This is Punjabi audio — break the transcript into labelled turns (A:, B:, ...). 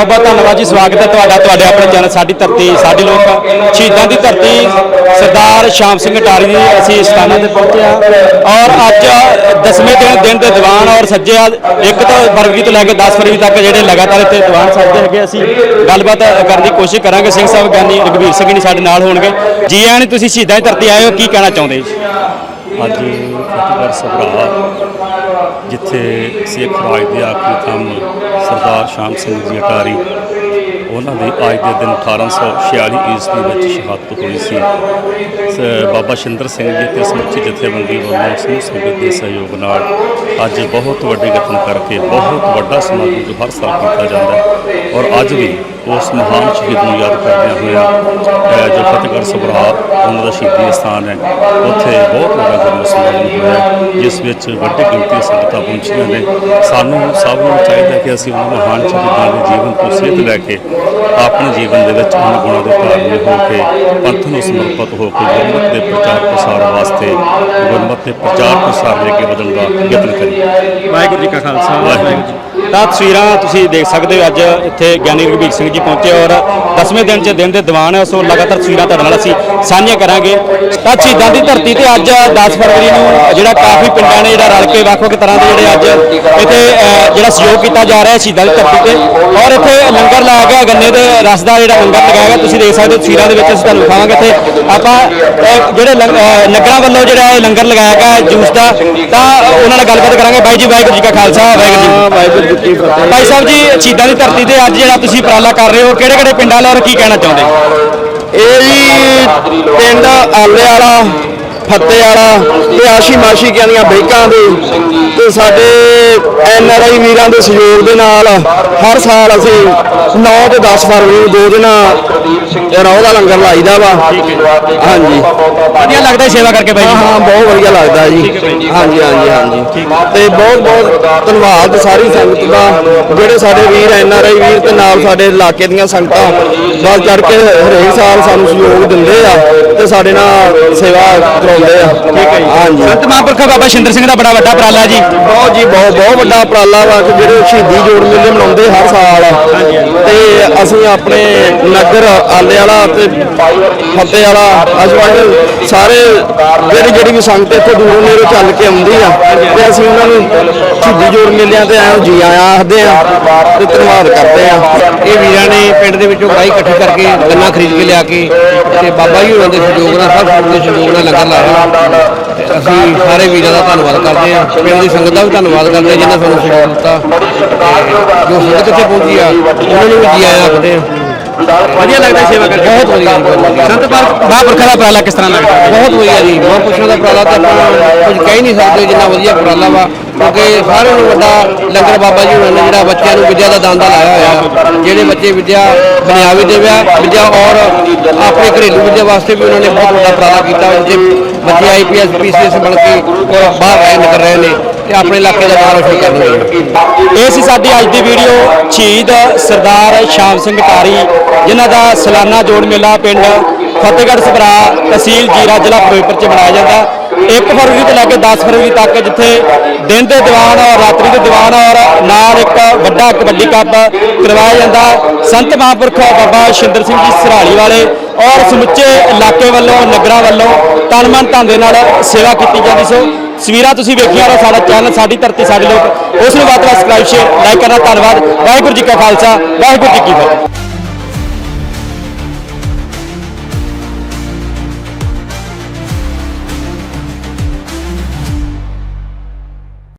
A: ਬਹੁਤ ਬਹੁਤ ਧੰਨਵਾਦ ਜੀ, ਸਵਾਗਤ ਹੈ ਤੁਹਾਡਾ, ਤੁਹਾਡੇ ਆਪਣੇ ਚੈਨਲ ਸਾਡੀ ਧਰਤੀ, ਸਾਡੇ ਲੋਕ ਸ਼ਹੀਦਾਂ ਦੀ ਧਰਤੀ, ਸਰਦਾਰ ਸ਼ਾਮ ਸਿੰਘ ਅਟਾਰੀ ਦੀ ਅਸੀਂ ਸਥਾਨਾਂ ਤੇ ਪਹੁੰਚੇ ਹਾਂ। ਔਰ ਅੱਜ ਦਸਵੇਂ ਦਿਨ ਦਿਨ ਦੇ ਦੀਵਾਨ ਔਰ ਸੱਜੇ ਇੱਕ ਤੋਂ ਫਰਵਰੀ ਤੋਂ ਲੈ ਕੇ 10 ਫਰਵਰੀ ਤੱਕ ਜਿਹੜੇ ਲਗਾਤਾਰ ਇੱਥੇ ਦੀਵਾਨ ਸੱਜਦੇ ਹੈਗੇ, ਅਸੀਂ ਗੱਲਬਾਤ ਕਰਨ ਦੀ ਕੋਸ਼ਿਸ਼ ਕਰਾਂਗੇ। ਸਿੰਘ ਸਾਹਿਬ, ਗਿਆਨੀ ਰਘਵੀਰ ਸਿੰਘ ਜੀ ਸਾਡੇ ਨਾਲ ਹੋਣਗੇ। ਜੀ ਆਇਆਂ ਨੂੰ ਤੁਸੀਂ ਸ਼ਹੀਦਾਂ ਦੀ ਧਰਤੀ ਆਏ ਹੋ, ਕੀ ਕਹਿਣਾ ਚਾਹੁੰਦੇ ਜੀ?
B: ਅੱਜ ਫਤਿਹਗੜ੍ਹ ਸਭਰਾ ਜਿੱਥੇ ਸਿੱਖ ਰਾਜ ਦੇ ਆਖਰੀ ਥੰਮ ਸਰਦਾਰ ਸ਼ਾਮ ਸਿੰਘ ਜੀ ਅਟਾਰੀ ਉਹਨਾਂ ਦੀ ਅੱਜ ਦੇ ਦਿਨ 1846 ਈਸਵੀ ਵਿੱਚ ਸ਼ਹਾਦਤ ਹੋਈ ਸੀ। ਸ- ਬਾਬਾ ਸ਼ਿੰਦਰ ਸਿੰਘ ਜੀ ਤੇ ਸਮੁੱਚੀ ਜਥੇਬੰਦੀ ਵੱਲੋਂ ਸਮੂਹ ਸੰਗਤ ਦੇ ਸਹਿਯੋਗ ਨਾਲ ਅੱਜ ਬਹੁਤ ਵੱਡੇ ਯਤਨ ਕਰਕੇ ਬਹੁਤ ਵੱਡਾ ਸਮਾਗਮ ਜੋ ਹਰ ਸਾਲ ਕੀਤਾ ਜਾਂਦਾ ਹੈ ਔਰ ਅੱਜ ਵੀ ਉਸ ਮਹਾਨ ਸ਼ਹੀਦ ਨੂੰ ਯਾਦ ਕਰਦਿਆਂ ਹੋਇਆ ਅ, ਜੋ ਫਤਿਹਗੜ੍ਹ ਸਭਰਾ ਉਹਨਾਂ ਦਾ ਸ਼ਹੀਦੀ ਸਥਾਨ ਹੈ ਉੱਥੇ ਬਹੁਤ ਵੱਡਾ ਜਨਮ ਸਮਾਗਮ ਹੋਇਆ ਜਿਸ ਵਿੱਚ ਵੱਡੀ ਗਿਣਤੀ ਦੀਆਂ ਸੰਗਤਾਂ ਪਹੁੰਚੀਆਂ ਨੇ। ਸਾਨੂੰ ਸਭ ਨੂੰ ਚਾਹੀਦਾ ਕਿ ਅਸੀਂ ਉਹਨਾਂ ਮਹਾਨ ਸ਼ਹੀਦਾਂ ਦੇ ਜੀਵਨ ਤੋਂ ਸੇਧ ਲੈ ਕੇ ਆਪਣੇ ਜੀਵਨ ਦੇ ਵਿੱਚ ਉਹਨਾਂ ਗੁਣਾਂ ਦੇ ਧਾਰਨੀ ਹੋ ਕੇ ਪੰਥ ਨੂੰ ਸਮਰਪਿਤ ਹੋ ਕੇ ਗੁਰਮਤਿ ਦੇ ਪ੍ਰਚਾਰ ਪ੍ਰਸਾਰ ਵਾਸਤੇ ਗੁਰਮਤਿ ਦੇ ਪ੍ਰਚਾਰ ਪ੍ਰਸਾਰ ਦੇ ਅੱਗੇ ਵਧਣ ਦਾ ਯਤਨ ਕਰੀਏ।
A: ਵਾਹਿਗੁਰੂ ਜੀ ਕਾ ਖਾਲਸਾ
B: ਵਾਹਿਗੁਰੂ ਜੀ
A: ਤਾਂ ਤਸਵੀਰਾਂ ਤੁਸੀਂ ਦੇਖ ਸਕਦੇ ਹੋ ਅੱਜ ਇੱਥੇ ਗਿਆਨੀ ਰਘਬੀਰ ਸਿੰਘ ਜੀ ਪਹੁੰਚੇ ਔਰ 10ਵੇਂ ਦਿਨ 'ਚ ਦਿਨ ਦੇ ਦੀਵਾਨ ਹੈ ਸੋ ਲਗਾਤਾਰ ਤਸਵੀਰਾਂ ਤੁਹਾਡੇ ਨਾਲ ਅਸੀਂ ਸਾਂਝੀਆਂ ਕਰਾਂਗੇ। ਤਾਂ ਸ਼ਹੀਦਾਂ ਦੀ ਧਰਤੀ ਤੇ ਅੱਜ 10 ਫਰਵਰੀ ਨੂੰ ਜਿਹੜਾ ਕਾਫੀ ਪਿੰਡਾਂ ਨੇ ਜਿਹੜਾ ਰਲ ਕੇ ਵੱਖ-ਵੱਖ ਤਰ੍ਹਾਂ ਦੇ ਜਿਹੜੇ ਅੱਜ ਇੱਥੇ ਜਿਹੜਾ ਸਹਿਯੋਗ ਕੀਤਾ ਜਾ ਰਿਹਾ ਹੈ ਸ਼ਹੀਦਾਂ ਦੀ ਧਰਤੀ ਤੇ। ਔਰ ਇੱਥੇ ਲੰਗਰ ਲਾਇਆ ਗਿਆ ਗੰਨੇ ਦੇ ਰਸ ਦਾ ਜਿਹੜਾ ਲੰਗਰ ਲਗਾਇਆ ਗਿਆ ਤੁਸੀਂ ਦੇਖ ਸਕਦੇ ਹੋ ਤਸਵੀਰਾਂ ਦੇ ਵਿੱਚ ਅਸੀਂ ਤੁਹਾਨੂੰ ਦਿਖਾਵਾਂਗੇ ਇੱਥੇ। ਆਪਾਂ ਜਿਹੜੇ ਨਗਰਾਂ ਵੱਲੋਂ ਜਿਹੜਾ ਇਹ ਲੰਗਰ ਲਗਾਇਆ ਗਿਆ ਜੂਸ ਦਾ ਤਾਂ ਉਹਨਾਂ ਨਾਲ ਗੱਲਬਾਤ ਕਰਾਂਗੇ। ਬਾਈ ਜੀ ਵਾਹਿਗੁਰੂ ਜੀ ਕਾ ਖਾਲਸਾ ਵਾਹਿਗੁਰੂ ਜੀ ਵਾਹਿਗੁਰੂ ਜੀ ਕੀ ਫਤਿਹ। ਭਾਈ ਸਾਹਿਬ ਜੀ ਸ਼ਹੀਦਾਂ ਦੀ ਧਰਤੀ ਤੇ ਅੱਜ ਜਿਹੜਾ ਤੁਸੀਂ ਉਪਰਾਲਾ ਕਰ ਰਹੇ ਹੋ ਕਿਹੜੇ ਕਿਹੜੇ ਪਿੰਡਾਂ ਔਰ ਕੀ ਕਹਿਣਾ ਚਾਹੁੰਦੇ?
C: ਇਹ ਜੀ ਪਿੰਡ ਆਲੇ ਵਾਲਾ ਫੱਤੇ ਵਾਲਾ ਤੇ ਆਸ਼ੀ ਮਾਸ਼ੀ ਕਿਆਂਦੀਆਂ ਬੈਂਕਾਂ ਦੇ ਤੇ ਸਾਡੇ ਵੀਰਾਂ ਦੇ ਸਹਿਯੋਗ ਦੇ ਨਾਲ ਹਰ ਸਾਲ ਅਸੀਂ 9 ਤੇ 10 ਫਰਵਰੀ ਨੂੰ ਦੋ ਦਿਨ ਰੋਹ ਦਾ ਲੰਗਰ ਲਾਈਦਾ ਵਾ। ਹਾਂਜੀ।
A: ਵਧੀਆ ਲੱਗਦਾ ਸੇਵਾ ਕਰਕੇ ਬਾਈ
C: ਹਾਂ
A: ਜੀ?
C: ਹਾਂ ਬਹੁਤ ਵਧੀਆ ਲੱਗਦਾ ਜੀ। ਹਾਂਜੀ ਹਾਂਜੀ ਹਾਂਜੀ। ਤੇ ਬਹੁਤ ਬਹੁਤ ਧੰਨਵਾਦ ਸਾਰੀ ਸੰਗਤ ਦਾ ਜਿਹੜੇ ਸਾਡੇ ਵੀਰ ਐਨ ਆਰ ਆਈ ਵੀਰ ਤੇ ਨਾਲ ਸਾਡੇ ਇਲਾਕੇ ਦੀਆਂ ਸੰਗਤਾਂ। ਵੱਲ ਚੜ ਕੇ ਹਰੇਕ ਸਾਲ ਸਾਨੂੰ ਸਹਿਯੋਗ ਦਿੰਦੇ ਆ ਤੇ ਸਾਡੇ ਨਾਲ ਸੇਵਾ ਕਰਾਉਂਦੇ ਆ। ਠੀਕ ਹੈ ਜੀ। ਹਾਂਜੀ।
A: ਸੰਤ ਮਹਾਂਪੁਰਖ ਬਾਬਾ ਸ਼ਿੰਦਰ ਸਿੰਘ ਦਾ ਬੜਾ ਵੱਡਾ ਉਪਰਾਲਾ ਜੀ।
C: ਬਹੁਤ ਜੀ ਬਹੁਤ ਬਹੁਤ ਵੱਡਾ ਉਪਰਾਲਾ ਵਾ ਕਿ ਜਿਹੜੇ ਸ਼ਹੀਦੀ ਜੋੜ ਮੇਲੇ ਮਨਾਉਂਦੇ ਹਰ ਸਾਲ। ਤੇ ਅਸੀਂ ਆਪਣੇ ਨਗਰ ਆਲੇ ਵਾਲਾ ਤੇ ਫੱਤੇ ਵਾਲਾ ਅਜਵਾਲ ਸਾਰੇ ਜਿਹੜੀ ਜਿਹੜੀ ਵੀ ਸੰਗਤ ਇੱਥੇ ਦੂਰੋਂ ਨੇੜੋਂ ਚੱਲ ਕੇ ਆਉਂਦੀ ਆ, ਤੇ ਅਸੀਂ ਉਹਨਾਂ ਨੂੰ ਸ਼ਹੀਦੀ ਜੋੜ ਮੇਲਿਆਂ ਤੇ ਆਇਓ ਜੀ ਆਇਆਂ ਆਖਦੇ ਆ ਤੇ ਧੰਨਵਾਦ ਕਰਦੇ ਆ।
D: ਇਹ ਵੀਰਾਂ ਨੇ ਪਿੰਡ ਦੇ ਵਿੱਚੋਂ ਗਾਈ ਇਕੱਠੀ ਕਰਕੇ ਗੰਨਾ ਖਰੀਦ ਕੇ ਲਿਆ ਕੇ, ਤੇ ਬਾਬਾ ਜੀ ਉਹਨਾਂ ਦੇ ਸਹਿਯੋਗ ਨਾਲ ਸਭ ਸੰਗਤ ਦੇ ਸਹਿਯੋਗ ਨਾਲ ਲੰਗਰ ਲਾ ਲਾਇਆ। ਤੇ ਅਸੀਂ ਸਾਰੇ ਵੀਰਾਂ ਦਾ ਧੰਨਵਾਦ ਕਰਦੇ ਹਾਂ। ਪਿੰਡ ਦੀ ਸੰਗਤ ਦਾ ਵੀ ਧੰਨਵਾਦ ਕਰਦੇ ਹਾਂ, ਜਿਨ੍ਹਾਂ ਸਾਨੂੰ ਸਹਿਯੋਗ ਦਿੱਤਾ। ਜੋ ਸੰਗਤ ਇੱਥੇ ਪਹੁੰਚੀ ਆ, ਉਹਨਾਂ ਨੂੰ ਵੀ ਜੀ ਆਇਆਂ ਆਖਦੇ ਹਾਂ।
A: ਵਧੀਆ ਲੱਗਦਾ ਸੇਵਾ ਕਰਕੇ।
D: ਬਹੁਤ ਵਧੀਆ
A: ਸੰਤ ਮਹਾਂਪੁਰਖਾਂ ਦਾ ਉਪਰਾਲਾ ਕਿਸ ਤਰ੍ਹਾਂ ਲੱਗਦਾ?
D: ਬਹੁਤ ਵਧੀਆ ਜੀ ਮਹਾਂਪੁਰਸ਼ਾਂ ਦਾ ਉਪਰਾਲਾ ਤਾਂ ਆਪਾਂ ਕੁਝ ਕਹਿ ਨਹੀਂ ਸਕਦੇ ਜਿੰਨਾ ਵਧੀਆ ਉਪਰਾਲਾ ਵਾ ਕਿਉਂਕਿ ਸਾਰਿਆਂ ਨੂੰ ਵੱਡਾ ਲੰਗਰ ਬਾਬਾ ਜੀ ਹੋਰਾਂ ਨੇ ਜਿਹੜਾ ਬੱਚਿਆਂ ਨੂੰ ਵਿਦਿਆ ਦਾ ਦਾਨ ਦਾ ਲਾਇਆ ਹੋਇਆ। ਜਿਹੜੇ ਬੱਚੇ ਵਿਦਿਆ ਦੁਨਿਆਵੀ ਦੇ ਵਿਦਿਆ ਔਰ ਆਪਣੇ ਘਰੇਲੂ ਵਿਦਿਆ ਵਾਸਤੇ ਵੀ ਉਹਨਾਂ ਨੇ ਬਹੁਤ ਵੱਡਾ ਉਪਰਾਲਾ ਕੀਤਾ। ਜੇ ਬੱਚੇ ਆਈਪੀਐਸ ਪੀਸੀਐਸ ਬਣ ਕੇ ਬਾਹਰ ਰਹਿ ਨਿਕਲ ਰਹੇ ਨੇ ਤੇ ਆਪਣੇ ਇਲਾਕੇ ਦਾ ਨਾਮ ਰੋਸ਼ਨ ਕਰਨਗੇ
A: ਇਹ ਸੀ ਸਾਡੀ ਅੱਜ ਦੀ ਵੀਡੀਓ। ਸ਼ਹੀਦ ਸਰਦਾਰ ਸ਼ਾਮ ਸਿੰਘ ਟਾਰੀ ਜਿਨ੍ਹਾਂ ਦਾ ਸਾਲਾਨਾ ਜੋੜ ਮੇਲਾ ਪਿੰਡ ਫਤਿਹਗੜ੍ਹ ਸਭਰਾ ਤਹਿਸੀਲ ਜੀਰਾ ਜ਼ਿਲ੍ਹਾ ਫਿਰੋਜ਼ਪੁਰ ਚ ਮਨਾਇਆ ਜਾਂਦਾ। 1 ਫਰਵਰੀ ਤੋਂ ਲੈ ਕੇ 10 ਫਰਵਰੀ ਤੱਕ ਜਿੱਥੇ ਦਿਨ ਦੇ ਦੀਵਾਨ ਔਰ ਰਾਤਰੀ ਦੇ ਦੀਵਾਨ ਔਰ ਨਾਲ ਇੱਕ ਵੱਡਾ ਕਬੱਡੀ ਕੱਪ ਕਰਵਾਇਆ ਜਾਂਦਾ। ਸੰਤ ਮਹਾਂਪੁਰਖ ਬਾਬਾ ਸ਼ਿੰਦਰ ਸਿੰਘ ਜੀ ਸਰਾਲੀ ਵਾਲੇ ਔਰ ਸਮੁੱਚੇ ਇਲਾਕੇ ਵੱਲੋਂ, ਨਗਰਾਂ ਵੱਲੋਂ ਤਨ ਮਨ ਧਨ ਦੇ ਨਾਲ ਸੇਵਾ ਕੀਤੀ ਜਾਂਦੀ ਸੋ। ਤਸਵੀਰਾਂ ਤੁਸੀਂ ਵੇਖੀਆਂ ਔਰ ਸਾਡਾ ਚੈਨਲ ਸਾਡੀ ਧਰਤੀ, ਸਾਡੇ ਲੋਕ, ਉਸ ਨੂੰ ਵੱਧ ਤੋਂ ਵੱਧ ਸਬਸਕ੍ਰਾਈਬ ਸ਼ੇਅਰ ਲਾਈਕ ਕਰਨਾ, ਧੰਨਵਾਦ। ਵਾਹਿਗੁਰੂ ਜੀ ਕਾ ਖਾਲਸਾ, ਵਾਹਿਗੁਰੂ ਜੀ ਕੀ ਫਤਿਹ।